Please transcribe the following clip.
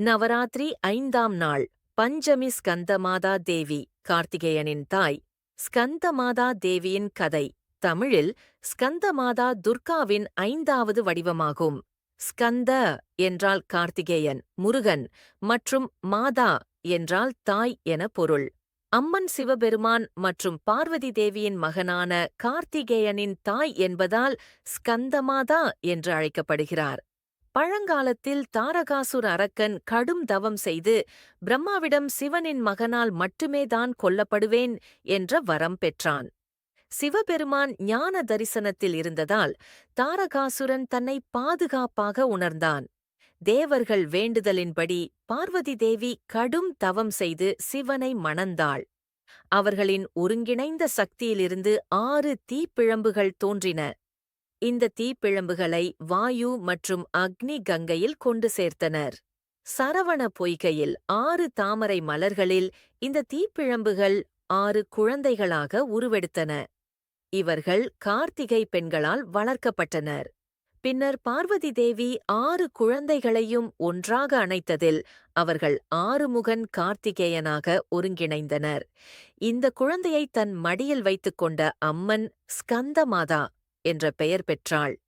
நவராத்திரி ஐந்தாம் நாள் பஞ்சமி ஸ்கந்தமாதா தேவி கார்த்திகேயனின் தாய். ஸ்கந்தமாதா தேவியின் கதை தமிழில் ஸ்கந்தமாதா துர்காவின் ஐந்தாவது வடிவமாகும். ஸ்கந்த என்றால் கார்த்திகேயன் முருகன் மற்றும் மாதா என்றால் தாய் என பொருள். அம்மன் சிவபெருமான் மற்றும் பார்வதி தேவியின் மகனான கார்த்திகேயனின் தாய் என்பதால் ஸ்கந்தமாதா என்று அழைக்கப்படுகிறார். பழங்காலத்தில் தாரகாசுர அரக்கன் கடும் தவம் செய்து பிரம்மாவிடம் சிவனின் மகனால் மட்டுமே தான் கொல்லப்படுவேன் என்ற வரம் பெற்றான். சிவபெருமான் ஞான தரிசனத்தில் இருந்ததால் தாரகாசுரன் தன்னை பாதுகாப்பாக உணர்ந்தான். தேவர்கள் வேண்டுதலின்படி பார்வதி தேவி கடும் தவம் செய்து சிவனை மணந்தாள். அவர்களின் ஒருங்கிணைந்த சக்தியிலிருந்து ஆறு தீப்பிழம்புகள் தோன்றின. இந்த தீப்பிழம்புகளை வாயு மற்றும் அக்னி கங்கையில் கொண்டு சேர்த்தனர். சரவண பொய்கையில் ஆறு தாமரை மலர்களில் இந்த தீப்பிழம்புகள் ஆறு குழந்தைகளாக உருவெடுத்தன. இவர்கள் கார்த்திகை பெண்களால் வளர்க்கப்பட்டனர். பின்னர் பார்வதி தேவி ஆறு குழந்தைகளையும் ஒன்றாக அணைத்ததில் அவர்கள் ஆறுமுகன் கார்த்திகேயனாக ஒருங்கிணைந்தனர். இந்த குழந்தையை தன் மடியில் வைத்துக்கொண்ட அம்மன் ஸ்கந்தமாதா என்ற பெயர் பெற்றாள்.